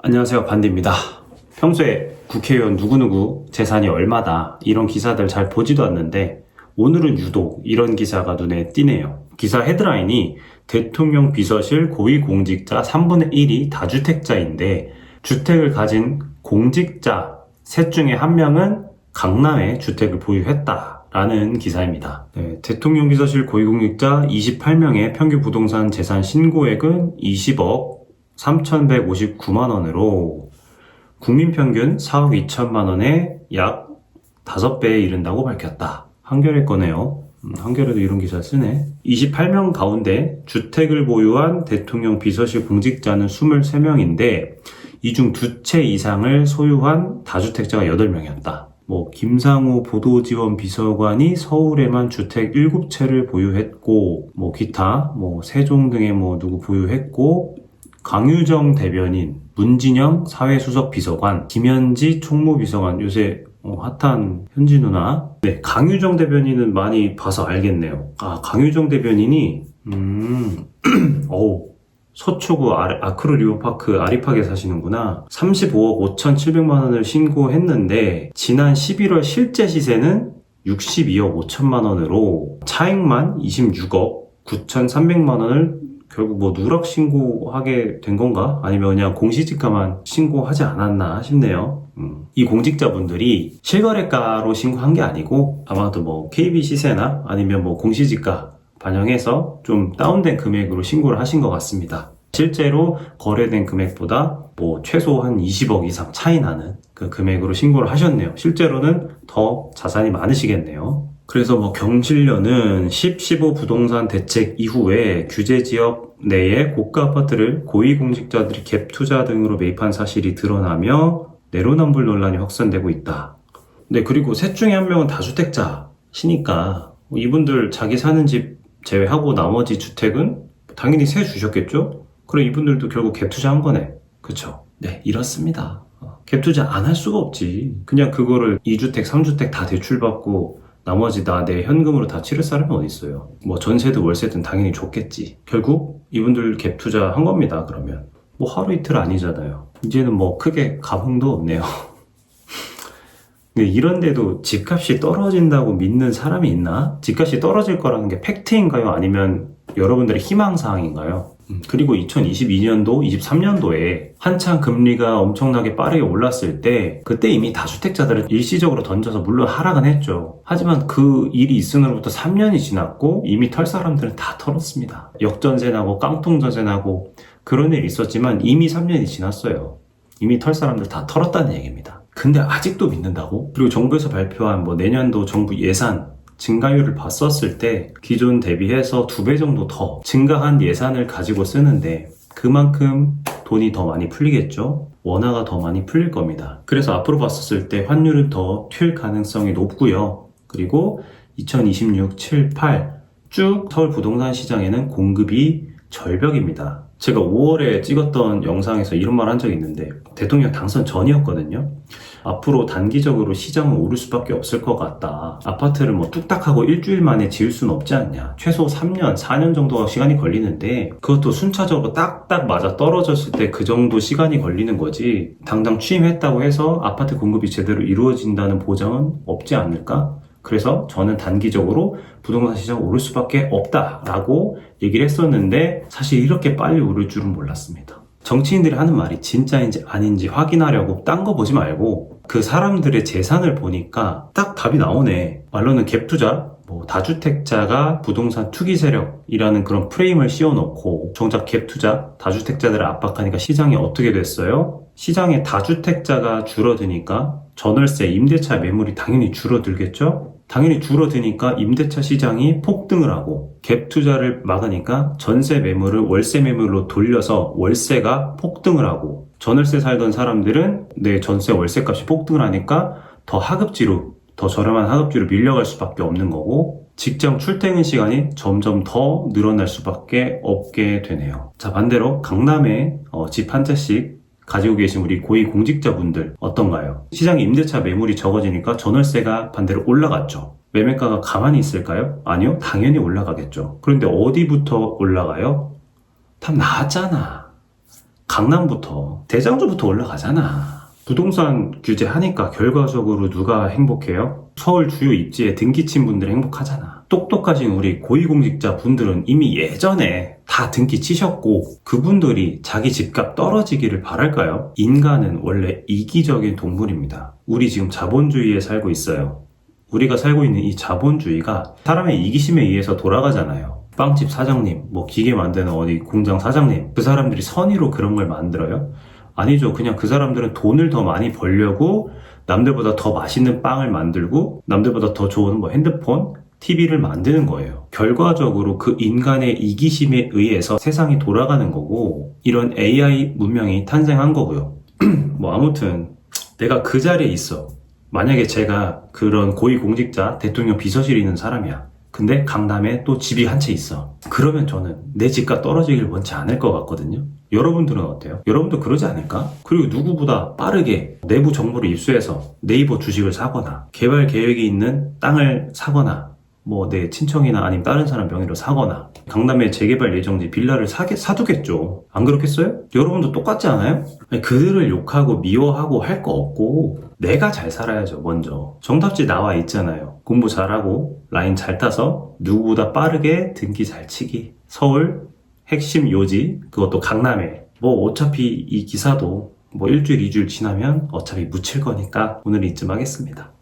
안녕하세요. 반디입니다. 평소에 국회의원 누구누구 재산이 얼마다 이런 기사들 잘 보지도 않는데 오늘은 유독 이런 기사가 눈에 띄네요. 기사 헤드라인이 대통령 비서실 고위공직자 3분의 1이 다주택자인데 주택을 가진 공직자 셋 중에 한 명은 강남에 주택을 보유했다. 라는 기사입니다. 네, 대통령 비서실 고위공직자 28명의 평균 부동산 재산 신고액은 20억 3,159만 원으로 국민 평균 4억 2천만 원에 약 5배에 이른다고 밝혔다. 한겨레 거네요. 음, 한겨레도 이런 기사 쓰네. 28명 가운데 주택을 보유한 대통령 비서실 공직자는 23명인데 이 중 두 채 이상을 소유한 다주택자가 8명이었다. 뭐 김상우 보도지원 비서관이 서울에만 주택 7채를 보유했고 뭐 기타 뭐 세종 등에 뭐 누구 보유했고 강유정 대변인, 문진영 사회수석 비서관, 김현지 총무비서관, 요새 어, 핫한 현지 누나. 네, 강유정 대변인은 많이 봐서 알겠네요. 아, 강유정 대변인이, 음, 어우, 서초구 아, 아크로 리오파크 아리팍에 사시는구나. 35억 5,700만 원을 신고했는데, 지난 11월 실제 시세는 62억 5천만 원으로 차익만 26억 9,300만 원을 결국 뭐 누락 신고하게 된 건가? 아니면 그냥 공시지가만 신고하지 않았나 싶네요. 음. 이 공직자분들이 실거래가로 신고한 게 아니고 아마도 뭐 KB 시세나 아니면 뭐 공시지가 반영해서 좀 다운된 금액으로 신고를 하신 것 같습니다. 실제로 거래된 금액보다 뭐 최소 한 20억 이상 차이 나는 그 금액으로 신고를 하셨네요. 실제로는 더 자산이 많으시겠네요. 그래서 뭐 경실련은 10, 15 부동산 대책 이후에 규제 지역 내에 고가 아파트를 고위공직자들이 갭 투자 등으로 매입한 사실이 드러나며 내로남불 논란이 확산되고 있다. 네, 그리고 셋 중에 한 명은 다주택자시니까 뭐 이분들 자기 사는 집 제외하고 나머지 주택은 당연히 세 주셨겠죠? 그럼 이분들도 결국 갭 투자한 거네. 그쵸? 네, 이렇습니다. 어, 갭 투자 안 할 수가 없지. 그냥 그거를 2주택, 3주택 다 대출받고 나머지 다내 현금으로 다 치를 사람이 어딨어요. 뭐 전세든 월세든 당연히 좋겠지. 결국 이분들 갭 투자 한 겁니다, 그러면. 뭐 하루 이틀 아니잖아요. 이제는 뭐 크게 감흥도 없네요. 이런데도 집값이 떨어진다고 믿는 사람이 있나? 집값이 떨어질 거라는 게 팩트인가요? 아니면 여러분들의 희망사항인가요? 음, 그리고 2022년도, 23년도에 한창 금리가 엄청나게 빠르게 올랐을 때 그때 이미 다주택자들은 일시적으로 던져서 물론 하락은 했죠. 하지만 그 일이 있으로부터 3년이 지났고 이미 털 사람들은 다 털었습니다. 역전세 나고 깡통전세 나고 그런 일이 있었지만 이미 3년이 지났어요. 이미 털 사람들 다 털었다는 얘기입니다. 근데 아직도 믿는다고? 그리고 정부에서 발표한 뭐 내년도 정부 예산 증가율을 봤었을 때 기존 대비해서 두 배 정도 더 증가한 예산을 가지고 쓰는데 그만큼 돈이 더 많이 풀리겠죠? 원화가 더 많이 풀릴 겁니다. 그래서 앞으로 봤었을 때 환율은 더 튈 가능성이 높고요. 그리고 2026, 7, 8 쭉 서울 부동산 시장에는 공급이 절벽입니다. 제가 5월에 찍었던 영상에서 이런 말 한 적이 있는데 대통령 당선 전이었거든요. 앞으로 단기적으로 시장은 오를 수밖에 없을 것 같다. 아파트를 뭐 뚝딱하고 일주일 만에 지을 수는 없지 않냐. 최소 3년, 4년 정도가 시간이 걸리는데 그것도 순차적으로 딱딱 맞아 떨어졌을 때 그 정도 시간이 걸리는 거지. 당장 취임했다고 해서 아파트 공급이 제대로 이루어진다는 보장은 없지 않을까? 그래서 저는 단기적으로 부동산 시장 오를 수밖에 없다라고 얘기를 했었는데 사실 이렇게 빨리 오를 줄은 몰랐습니다. 정치인들이 하는 말이 진짜인지 아닌지 확인하려고 딴 거 보지 말고 그 사람들의 재산을 보니까 딱 답이 나오네. 말로는 갭 투자, 뭐 다주택자가 부동산 투기 세력이라는 그런 프레임을 씌워놓고 정작 갭 투자, 다주택자들을 압박하니까 시장이 어떻게 됐어요? 시장에 다주택자가 줄어드니까 전월세, 임대차 매물이 당연히 줄어들겠죠? 당연히 줄어드니까 임대차 시장이 폭등을 하고 갭 투자를 막으니까 전세 매물을 월세 매물로 돌려서 월세가 폭등을 하고 전월세 살던 사람들은 내 전세 월세 값이 폭등을 하니까 더 하급지로 더 저렴한 하급지로 밀려갈 수밖에 없는 거고 직장 출퇴근 시간이 점점 더 늘어날 수밖에 없게 되네요. 자 반대로 강남에 어, 집 한 채씩 가지고 계신 우리 고위 공직자분들 어떤가요? 시장 임대차 매물이 적어지니까 전월세가 반대로 올라갔죠. 매매가가 가만히 있을까요? 아니요. 당연히 올라가겠죠. 그런데 어디부터 올라가요? 답 나왔잖아. 강남부터 대장주부터 올라가잖아. 부동산 규제하니까 결과적으로 누가 행복해요? 서울 주요 입지에 등기친 분들이 행복하잖아. 똑똑하신 우리 고위공직자 분들은 이미 예전에 다 등기 치셨고 그분들이 자기 집값 떨어지기를 바랄까요? 인간은 원래 이기적인 동물입니다. 우리 지금 자본주의에 살고 있어요. 우리가 살고 있는 이 자본주의가 사람의 이기심에 의해서 돌아가잖아요. 빵집 사장님, 뭐 기계 만드는 어디 공장 사장님, 그 사람들이 선의로 그런 걸 만들어요? 아니죠. 그냥 그 사람들은 돈을 더 많이 벌려고 남들보다 더 맛있는 빵을 만들고 남들보다 더 좋은 뭐 핸드폰, TV를 만드는 거예요. 결과적으로 그 인간의 이기심에 의해서 세상이 돌아가는 거고 이런 AI 문명이 탄생한 거고요. 뭐 아무튼 내가 그 자리에 있어. 만약에 제가 그런 고위공직자 대통령 비서실에 있는 사람이야. 근데 강남에 또 집이 한 채 있어. 그러면 저는 내 집값 떨어지길 원치 않을 것 같거든요. 여러분들은 어때요? 여러분도 그러지 않을까? 그리고 누구보다 빠르게 내부 정보를 입수해서 네이버 주식을 사거나 개발 계획이 있는 땅을 사거나 뭐 내 친척이나 아니면 다른 사람 명의로 사거나 강남에 재개발 예정지 빌라를 사게, 사두겠죠. 안 그렇겠어요? 여러분도 똑같지 않아요? 아니, 그들을 욕하고 미워하고 할 거 없고 내가 잘 살아야죠 먼저. 정답지 나와 있잖아요. 공부 잘하고 라인 잘 타서 누구보다 빠르게 등기 잘 치기. 서울 핵심 요지 그것도 강남에 뭐 어차피 이 기사도 뭐 일주일 이주일 지나면 어차피 묻힐 거니까 오늘 이쯤 하겠습니다.